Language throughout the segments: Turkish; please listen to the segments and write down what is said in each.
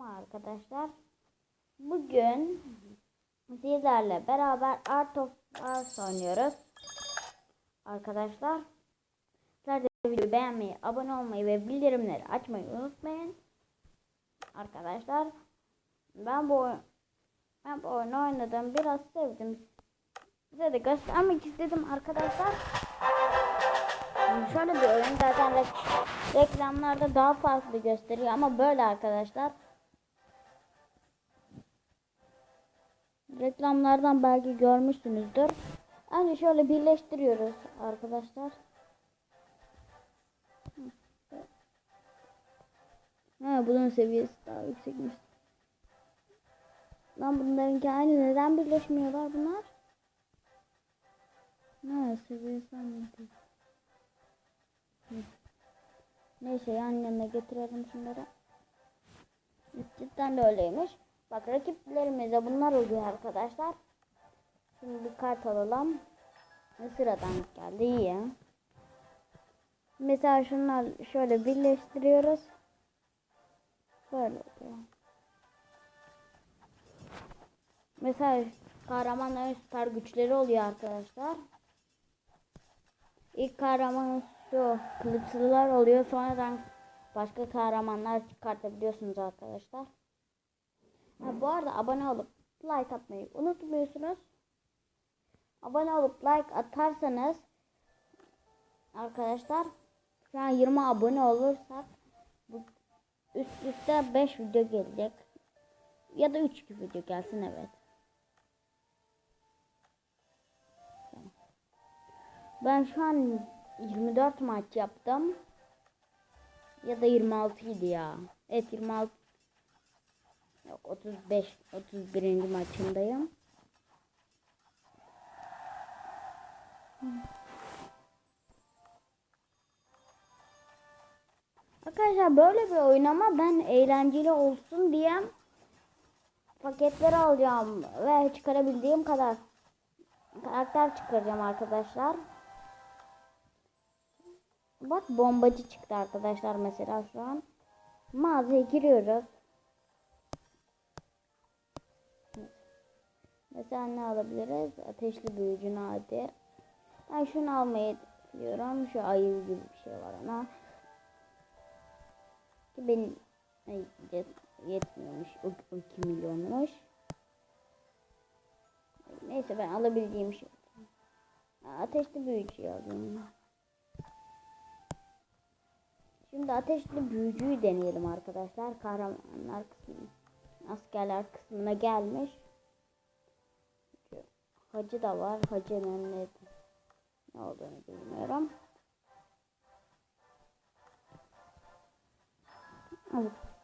arkadaşlar. Bugün sizlerle beraber Art of Wars oynuyoruz. Arkadaşlar. Sizler de videoyu beğenmeyi, abone olmayı ve bildirimleri açmayı unutmayın. Arkadaşlar. Ben bu ben bu oyunu oynadım. Biraz sevdim. Size de göstermek istedim arkadaşlar. Yani şöyle bir oyun zaten rek- reklamlarda daha farklı gösteriyor ama böyle arkadaşlar. Reklamlardan belki görmüşsünüzdür. Hani şöyle birleştiriyoruz arkadaşlar. Ha bunun seviyesi daha yüksekmiş. Lan bunlarınki aynı neden birleşmiyorlar bunlar? Ha seviyesi aynı. Hı. Neyse yana getirelim şunları. Cidden de öyleymiş. Bak rakiplerimize bunlar oluyor arkadaşlar. Şimdi bir kart alalım. Sıradan geldi iyi. Mesela şunlar şöyle birleştiriyoruz. Böyle oluyor. Mesela kahramanların süper güçleri oluyor arkadaşlar. İlk kahraman şu kılıçlılar oluyor. Sonradan başka kahramanlar çıkartabiliyorsunuz arkadaşlar. Ha, bu arada abone olup like atmayı unutmuyorsunuz. Abone olup like atarsanız arkadaşlar şu an 20 abone olursak bu üst üste 5 video gelecek. Ya da 3 video gelsin evet. Ben şu an 24 maç yaptım. Ya da 26 idi ya. Evet 26. Yok 35 31. maçındayım. Arkadaşlar böyle bir oyun ama ben eğlenceli olsun diye paketleri alacağım ve çıkarabildiğim kadar karakter çıkaracağım arkadaşlar. Bak bombacı çıktı arkadaşlar mesela şu an. Mağazaya giriyoruz. Mesela ne alabiliriz? Ateşli büyücü nadir. Ben şunu almayı diyorum. Şu ayı gibi bir şey var ona. Ki benim yetmiyormuş. O, o 2 milyonmuş. Neyse ben alabildiğim şey. Ateşli büyücü alayım. Şimdi ateşli büyücüyü deneyelim arkadaşlar. Kahramanlar kısmı, askerler kısmına gelmiş. Hacı da var. Hacının ne, ne olduğunu bilmiyorum.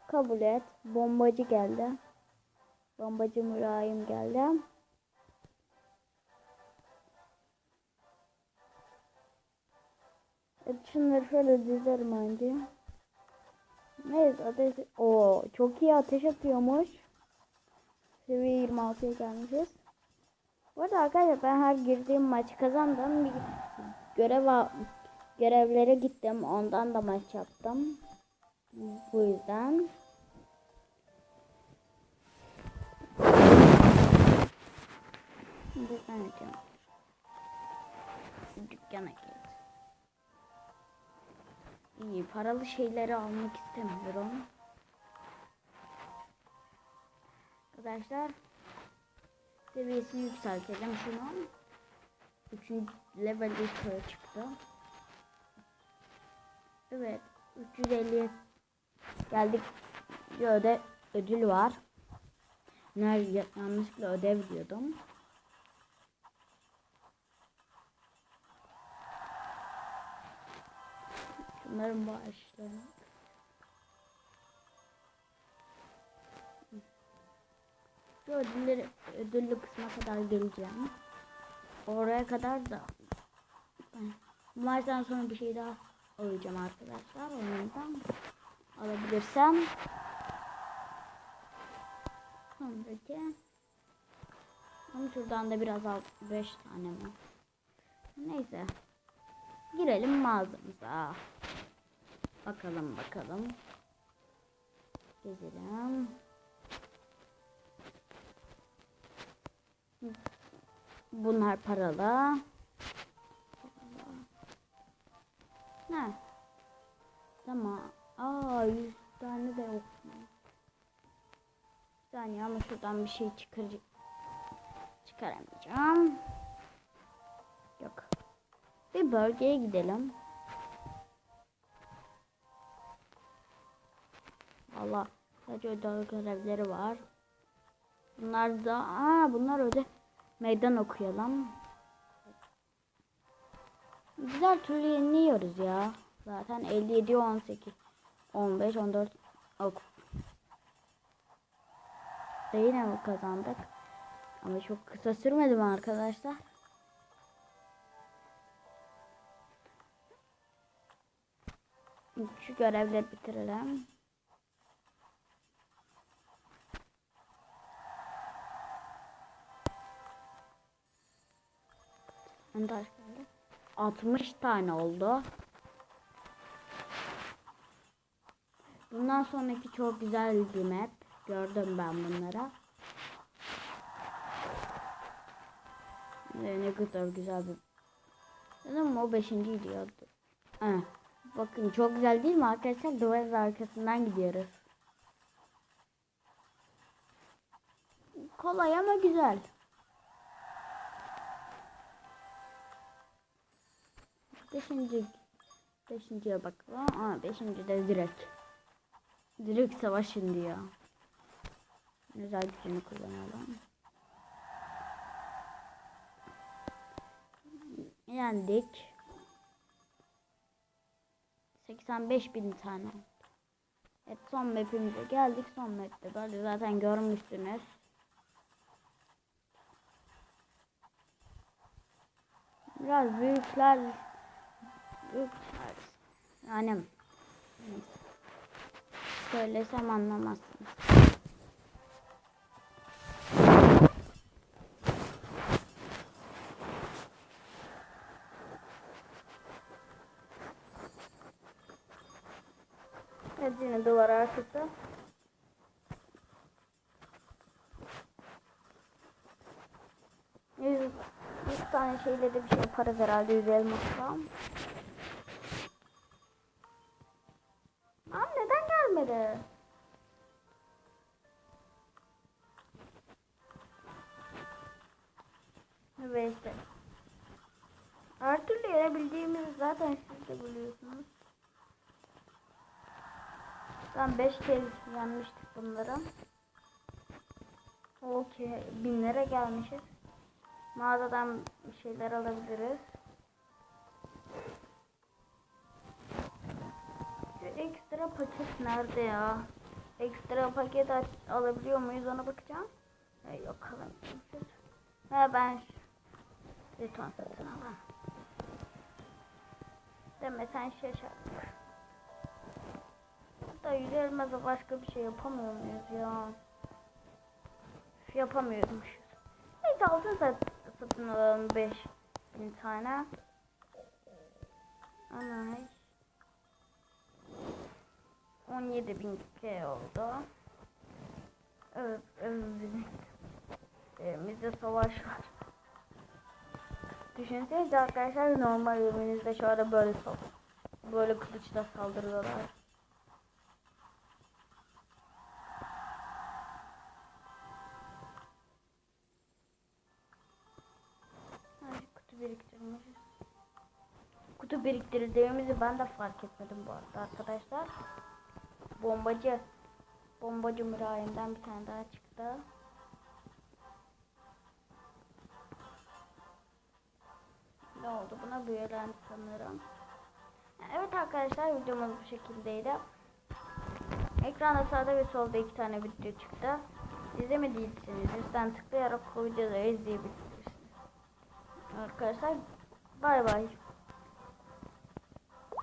Kabul et. Bombacı geldi. Bombacı mülayim geldi. Evet, şunları şöyle dizerim önce. Neyse ateş... Oo, çok iyi ateş atıyormuş. Seviye 26'ya gelmişiz. Bu arada arkadaşlar ben her girdiğim maçı kazandım. Bir görev görevlere gittim. Ondan da maç yaptım. Bu yüzden. Ben açacağım. Dükkana git. İyi paralı şeyleri almak istemiyorum. Arkadaşlar seviyesini yükseltelim şunu. Üçüncü levelde yukarı çıktı. Evet 350 geldik. Bir öde ödül var. Nerede yanlışlıkla ödev diyordum. Şunların bağışlarını. Şu ödülleri, ödüllü kısma kadar geleceğim. Oraya kadar da ben bu maçtan sonra bir şey daha alacağım arkadaşlar. Ondan alabilirsem. Sonraki ama şuradan da biraz al. 5 tane mi? Neyse. Girelim mağazamıza. Bakalım bakalım. Gezelim. Bunlar paralı. Ne? Tamam. Aa 100 tane de yok. Bir saniye ama şuradan bir şey çıkaracak. Çıkaramayacağım. Yok. Bir bölgeye gidelim. Valla sadece ödül görevleri var. Bunlar da aa bunlar öde meydan okuyalım. Güzel türlü yeniliyoruz ya. Zaten 57 18 15 14 ok. Ve yine kazandık? Ama çok kısa sürmedi mi arkadaşlar? Şu görevleri bitirelim. Öndaş geldi. 60 tane oldu. Bundan sonraki çok güzel bir map. Gördüm ben bunlara. Ee, ne kadar güzel bir... Dedim o beşinci diyordu. Ha. Bakın çok güzel değil mi arkadaşlar? Duvarın arkasından gidiyoruz. Kolay ama güzel. Beşinci Beşinciye bakalım. Aa, beşinci de direkt. Direkt savaşın diyor. Güzel gücünü kullanalım. Yendik. 85 bin tane. Evet son mapimize geldik. Son mapte böyle zaten görmüştünüz. Biraz büyükler büyükler yani söylesem anlamazsınız. Evet yine duvar arkası. Yüz, yüz tane şeyle de bir şey yaparız herhalde yüz elmasla. Yenebildiğimizi zaten siz de biliyorsunuz. Ben 5 kez yenmiştik bunları. Okey. Binlere gelmişiz. Mağazadan bir şeyler alabiliriz. Şu ekstra paket nerede ya? Ekstra paket alabiliyor muyuz ona bakacağım. E, yok alamıyoruz. Ha ben ş- lütfen satın al. Deme sen şaşırdık. Hatta yüz başka bir şey yapamıyor muyuz ya? Yapamıyormuşuz. Neyse altın sat, satın alalım 5000 tane. Ana. 17.000 K oldu. Evet, evimizde savaş var. Düşünsenize arkadaşlar normal evinizde şöyle böyle sal böyle kılıçla saldırıyorlar. Kutu biriktirmişiz. Kutu biriktirdiğimizi ben de fark etmedim bu arada arkadaşlar. Bombacı. Bombacı mürahinden bir tane daha çıktı. Ne oldu buna büyülendi sanırım. Evet arkadaşlar videomuz bu şekildeydi. Ekranda sağda ve solda iki tane video çıktı. İzlemediyseniz üstten tıklayarak o videoları izleyebilirsiniz. Arkadaşlar bay bay.